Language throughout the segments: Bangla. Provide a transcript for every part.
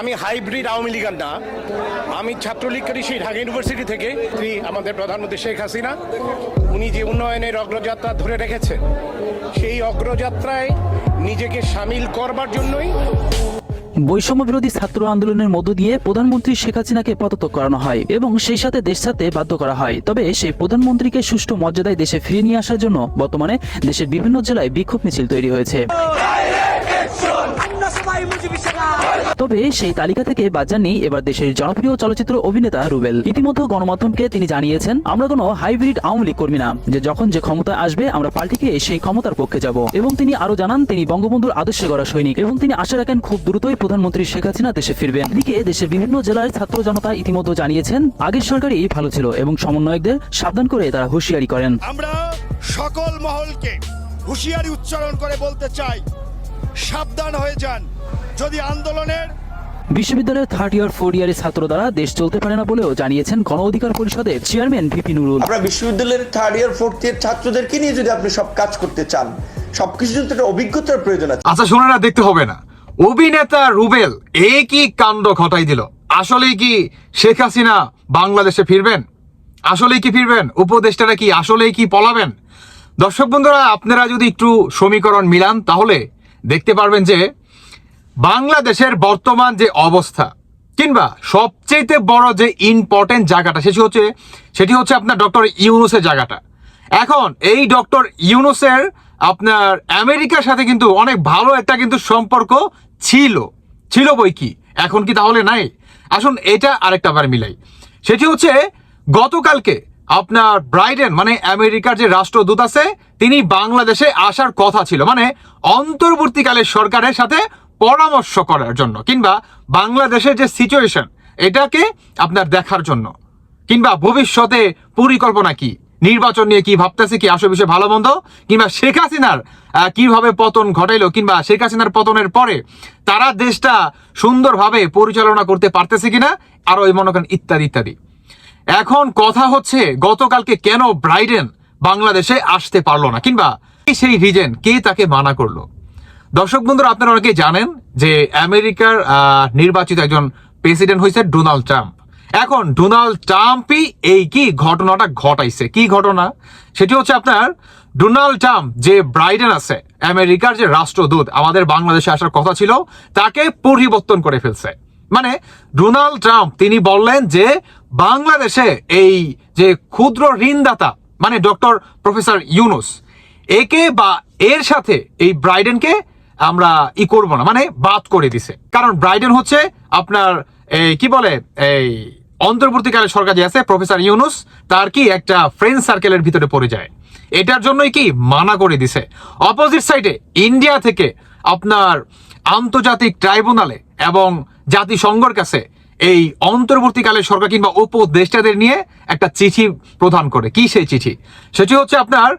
আমি হাইব্রিড আওয়ামী লীগার না। আমি ছাত্রলীগ করি সেই ঢাকা ইউনিভার্সিটি থেকে। তিনি আমাদের প্রধানমন্ত্রী শেখ হাসিনা। উনি যে উন্নয়নের অগ্রযাত্রা ধরে রেখেছেন, সেই অগ্রযাত্রায় নিজেকে সামিল করবার জন্যই বৈষম্য বিরোধী ছাত্র আন্দোলনের মধ্য দিয়ে প্রধানমন্ত্রী শেখ হাসিনাকে পদত্যাগ করানো হয় এবং সেই সাথে দেশ ছাড়তে বাধ্য করা হয়। তবে সেই প্রধানমন্ত্রীকে সুষ্ঠু মর্যাদায় দেশে ফিরিয়ে নিয়ে আসার জন্য বর্তমানে দেশের বিভিন্ন জেলায় বিক্ষোভ মিছিল তৈরি হয়েছে। তবে সেই তালিকা থেকে বাদ যাননি এবার দেশের জনপ্রিয় চলচ্চিত্র অভিনেতা রুবেল। ইতিমধ্যে গণমাধ্যমকে তিনি জানিয়েছেন আমরা কোনো হাইব্রিড আওয়ামী লীগ কর্মী না। যে যখন যে ক্ষমতা আসবে আমরা পাল্টিকে সেই ক্ষমতার পক্ষে যাব। এবং তিনি আরও জানান তিনি বঙ্গবন্ধুর আদর্শে গড়া সৈনিক এবং তিনি আশা রাখেন খুব দ্রুতই প্রধানমন্ত্রী শেখ হাসিনা দেশে ফিরবেন। এদিকে দেশের বিভিন্ন জেলার ছাত্র জনতা ইতিমধ্যে জানিয়েছেন আগের সরকারই ভালো ছিল এবং সমন্বয়কদের সাবধান করে তারা হুঁশিয়ারি করেন। আমরা সকল মহলকে হুঁশিয়ারি উচ্চারণ করে বলতে চাই সাবধান হয়ে যান। যদি আন্দোলনের বিশ্ববিদ্যালয়ের থার্ড ইয়ার ফোর ইয়ারের ছাত্র দ্বারা দেশ চলতে পারে না বলেও জানিয়েছেন গণ অধিকার পরিষদের চেয়ারম্যান ভিপি নুরুল আমরা বিশ্ববিদ্যালয়ের থার্ড ইয়ার ফোর্থ ইয়ার ছাত্রদেরকে নিয়ে যদি আপনি সব কাজ করতে চান সবকিছু জন্য একটা অভিজ্ঞতার প্রয়োজন আছে। আচ্ছা শোনো না দেখতে হবে না। অভিনেতা রুবেল এ কি কাণ্ড ঘটাই দিল? আসলেই কি শেখ হাসিনা বাংলাদেশে ফিরবেন? আসলেই কি ফিরবেন? উপদেষ্টারা কি আসলেই কি পলাবেন? দর্শক বন্ধুরা আপনারা যদি একটু সমীকরণ মিলান তাহলে দেখতে পারবেন যে বাংলাদেশের বর্তমান যে অবস্থা কিংবা সবচেয়ে বড় যে ইম্পর্টেন্ট জায়গাটা, সেটি হচ্ছে সেটি হচ্ছে আপনার ডক্টর ইউনুসের জায়গাটা। এখন এই ডক্টর ইউনুসের আপনার আমেরিকার সাথে কিন্তু অনেক ভালো একটা কিন্তু সম্পর্ক ছিল। ছিল বই কি? এখন কি তাহলে নাই? আসুন এটা আরেকটা বার মিলাই। সেটি হচ্ছে গতকালকে আপনার ব্রাইডেন মানে আমেরিকার যে রাষ্ট্রদূত আছে, তিনি বাংলাদেশে আসার কথা ছিল। মানে অন্তর্বর্তীকালে সরকারের সাথে পরামর্শ করার জন্য, কিংবা বাংলাদেশের যে সিচুয়েশন এটাকে আপনার দেখার জন্য। কিংবা ভবিষ্যতে পরিকল্পনা কি? নির্বাচন নিয়ে কি ভাবতেছে কি? আসলে বিষয়ে ভালো মন্দ? কিংবা শেখ হাসিনার কীভাবে পতন ঘটাইলো? কিংবা শেখ হাসিনার পতনের পরে তারা দেশটা সুন্দরভাবে পরিচালনা করতে পারতেছে কিনা? আরও এই মনে করেন ইত্যাদি ইত্যাদি। এখন কথা হচ্ছে গতকালকে কেন ব্রাইডেন বাংলাদেশে আসতে পারল না, কিংবা সেই রিজেন, কে তাকে মানা করল? দর্শক বন্ধুরা, আপনারা অনেকেই জানেন যে আমেরিকার নির্বাচিত একজন প্রেসিডেন্ট হয়েছে ডোনাল্ড ট্রাম্প। এখন ডোনাল্ড ট্রাম্পই এই কি ঘটনাটা ঘটাইছে? কি ঘটনা? সেটি হচ্ছে আপনার, ডোনাল্ড ট্রাম্প যে ব্রাইডেন আছে, আমেরিকার যে রাষ্ট্রদূত, আমাদের বাংলাদেশে আসার কথা ছিল, তাকে পরিবর্তন করে ফেলছে। মানে ডোনাল্ড ট্রাম্প, তিনি বললেন যে বাংলাদেশে এই যে ক্ষুদ্র ঋণদাতা মানে ডক্টর প্রফেসর ইউনুস, একে বা এর সাথে এই ব্রাইডেনকে আমরা ই করব না মানে বাদ করে দিছে। কারণ ব্রাইডেন হচ্ছে আপনার এই কি বলে, এই অন্তর্বর্তীকালে সরকার যে আছে, প্রফেসর ইউনুস, তার কি একটা ফ্রেন্ড সার্কেলের ভিতরে পড়ে যায়। এটার জন্যই কি মানা করে দিছে। অপোজিট সাইডে ইন্ডিয়া থেকে আপনার আন্তর্জাতিক ট্রাইব্যুনালে এবং জাতিসংঘের কাছে এই অন্তর্বর্তীকালে সরকার কিংবা উপদেষ্টাদের নিয়ে একটা চিঠি প্রদান করে। কি সেই চিঠি? সেটি হচ্ছে আপনার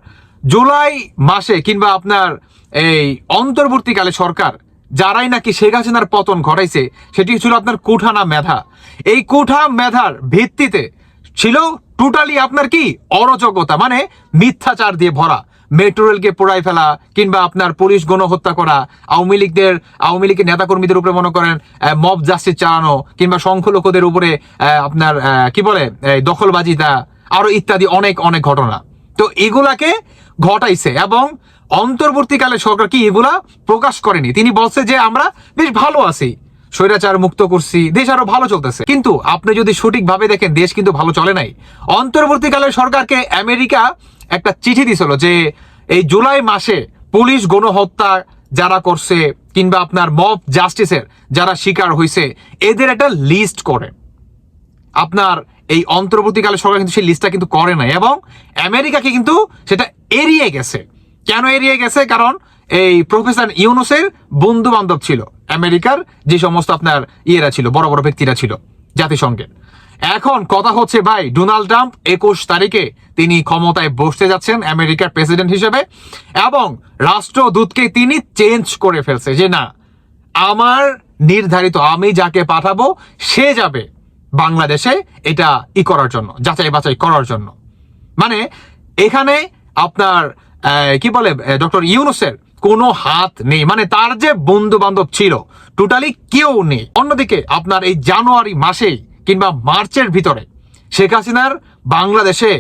জুলাই মাসে কিংবা আপনার এই অন্তর্বর্তীকালে সরকার যারাই নাকি শেখ হাসিনার পতন ঘটাইছে, সেটি ছিল আপনার কুঠানা মেধা। এই কুঠা মেধার ভিত্তিতে ছিল টোটালি আপনার কি? অরাজকতা মানে মিথ্যাচার দিয়ে ভরা। মেট্রো রেলকে পোড়াই ফেলা কিংবা আপনার পুলিশ গণহত্যা করা, আওয়ামী লীগদের, আওয়ামী লীগের নেতাকর্মীদের উপরে মনে করেন মব জাস্টিস চালানো কিংবা সংখ্যালঘুদের উপরে আপনার কি বলে দখলবাজিতা আরও ইত্যাদি অনেক অনেক ঘটনা। তো এগুলাকে ঘটাইছে এবং অন্তর্বর্তীকালে সরকার কি এগুলা প্রকাশ করেনি। তিনি বলছে যে আমরা বেশ ভালো আছি। স্বৈরাচার মুক্ত করছি, দেশ আরও ভালো চলতেছে। কিন্তু আপনি যদি সঠিকভাবে দেখেন, দেশ কিন্তু ভালো চলে নাই। অন্তর্বর্তীকালে সরকারকে আমেরিকা একটা চিঠি দিছিল যে, এই জুলাই মাসে পুলিশ গণহত্যা যারা করছে কিংবা আপনার মব জাস্টিসের যারা শিকার হয়েছে এদের একটা লিস্ট করে। আপনার এই অন্তর্বর্তীকালে সরকার কিন্তু সেই লিস্টটা কিন্তু করে নাই এবং আমেরিকাকে কিন্তু সেটা এড়িয়ে গেছে। কেন এড়িয়ে গেছে? কারণ এই প্রফেসর ইউনুসের বন্ধু বান্ধব ছিল। আমেরিকার যে সমস্ত আপনার ইয়েরা ছিল, বড় বড় ব্যক্তিরা ছিল, জাতিসংঘের। এখন কথা হচ্ছে ভাই, ডোনাল্ড ট্রাম্প একুশ তারিখে তিনি ক্ষমতায় বসতে যাচ্ছেন আমেরিকার প্রেসিডেন্ট হিসেবে এবং রাষ্ট্রদূতকে তিনি চেঞ্জ করে ফেলছে যে না, আমার নির্ধারিত আমি যাকে পাঠাবো, সে যাবে বাংলাদেশে এটা ই করার জন্য, যাচাই বাছাই করার জন্য। মানে এখানে আপনার কি বলে ডক্টর ইউনুসের কোনো হাত নেই। মানে তার যে বন্ধু বান্ধব ছিল টোটালি কেউ নেই। অন্যদিকে আপনার এই জানুয়ারি মাসেই কিংবা মার্চের ভিতরে শেখ হাসিনার বাংলাদেশে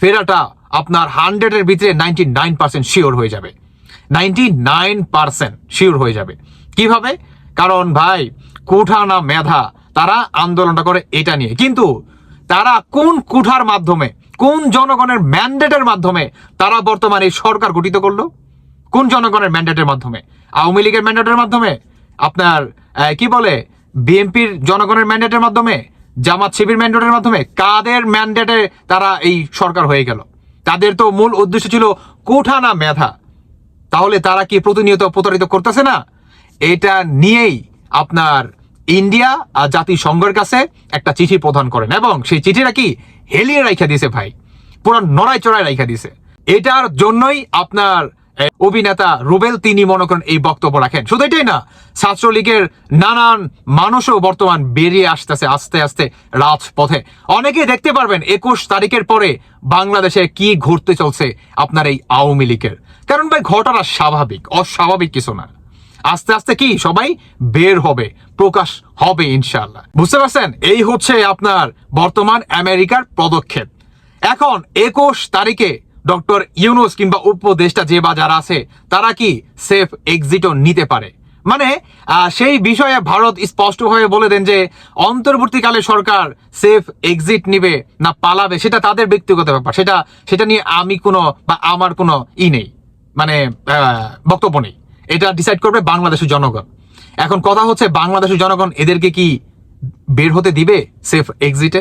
ফেরাটা আপনার হান্ড্রেডের ভিতরে নাইনটি নাইন পার্সেন্ট শিওর হয়ে যাবে। নাইনটি নাইন পার্সেন্ট শিওর হয়ে যাবে। কীভাবে? কারণ ভাই কুঠা না মেধা, তারা আন্দোলনটা করে এটা নিয়ে। কিন্তু তারা কোন কুঠার মাধ্যমে, কোন জনগণের ম্যান্ডেটের মাধ্যমে তারা বর্তমানে সরকার গঠিত করল? কোন জনগণের ম্যান্ডেটের মাধ্যমে? আওয়ামী লীগের ম্যান্ডেটের মাধ্যমে? আপনার কি বলে? বিএনপির জনগণের ম্যান্ডেটের মাধ্যমে? জামাত শিবির ম্যান্ডেটের মাধ্যমে? কাদের ম্যান্ডেটে তারা এই সরকার হয়ে গেল? তাদের তো মূল উদ্দেশ্য ছিল কোঠা না মেধা। তাহলে তারা কি প্রতিনিয়ত প্রতারিত করতেছে না? এটা নিয়েই আপনার ইন্ডিয়া আর জাতিসংঘের কাছে একটা চিঠি প্রদান করেন। এবং সেই চিঠিটা কি হেলিয়ে রাইখা দিছে ভাই? পুরো নড়াই চড়াই রাইখা দিছে এটার জন্যই আপনার অভিনেতা রুবেল, তিনি মনে করেন এই বক্তব্য রাখেন। শুধু এটাই না, ছাত্রলীগের নানান মানুষও বর্তমান বেরিয়ে আসতেছে আস্তে আস্তে রাজপথে। অনেকে দেখতে পারবেন একুশ তারিখের পরে বাংলাদেশে কি ঘুরতে চলছে আপনার এই আওয়ামী লীগের। কারণ ভাই, ঘটনা স্বাভাবিক, অস্বাভাবিক কিছু না। আস্তে আস্তে কি, সবাই বের হবে, প্রকাশ হবে ইনশাল্লাহ বুঝতে পারছেন? এই হচ্ছে আপনার বর্তমান আমেরিকার পদক্ষেপ। এখন একুশ তারিখে ডক্টর ইউনুস কিংবা উপদেষ্টা যে বা যারা আছে, তারা কি সেফ এক্সিটও নিতে পারে? মানে সেই বিষয়ে ভারত স্পষ্ট হয়ে বলে দেন যে, অন্তর্বর্তীকালে সরকার সেফ এক্সিট নিবে না পালাবে, সেটা তাদের ব্যক্তিগত ব্যাপার। সেটা সেটা নিয়ে আমি কোনো বা আমার কোনো ই নেই। মানে বক্তব্য নেই। এটা ডিসাইড করবে বাংলাদেশের জনগণ। এখন কথা হচ্ছে বাংলাদেশের জনগণ এদেরকে কি বের হতে দিবে সেফ এক্সিটে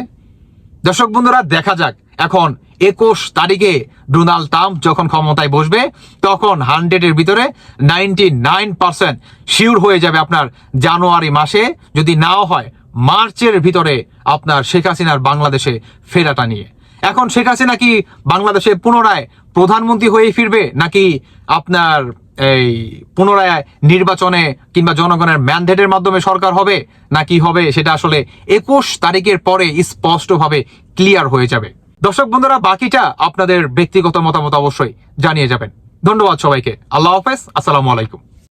দর্শক বন্ধুরা, দেখা যাক। এখন একুশ তারিখে ডোনাল্ড ট্রাম্প যখন ক্ষমতায় বসবে, তখন হান্ড্রেডের ভিতরে নাইনটি নাইন পার্সেন্ট শিওর হয়ে যাবে আপনার জানুয়ারি মাসে। যদি নাও হয়, মার্চের ভিতরে আপনার শেখ হাসিনার বাংলাদেশে ফেরাটা নিয়ে। এখন শেখ হাসিনা কি বাংলাদেশে পুনরায় প্রধানমন্ত্রী হয়ে ফিরবে, নাকি আপনার এই পুনরায় নির্বাচনে কিংবা জনগণের ম্যান্ডেটের মাধ্যমে সরকার হবে, নাকি হবে, সেটা আসলে একুশ তারিখের পরে স্পষ্টভাবে ক্লিয়ার হয়ে যাবে। দর্শক বন্ধুরা, বাকিটা আপনাদের ব্যক্তিগত মতামত অবশ্যই জানিয়ে যাবেন। ধন্যবাদ সবাইকে। আল্লাহ হাফেজ। আসসালামু আলাইকুম।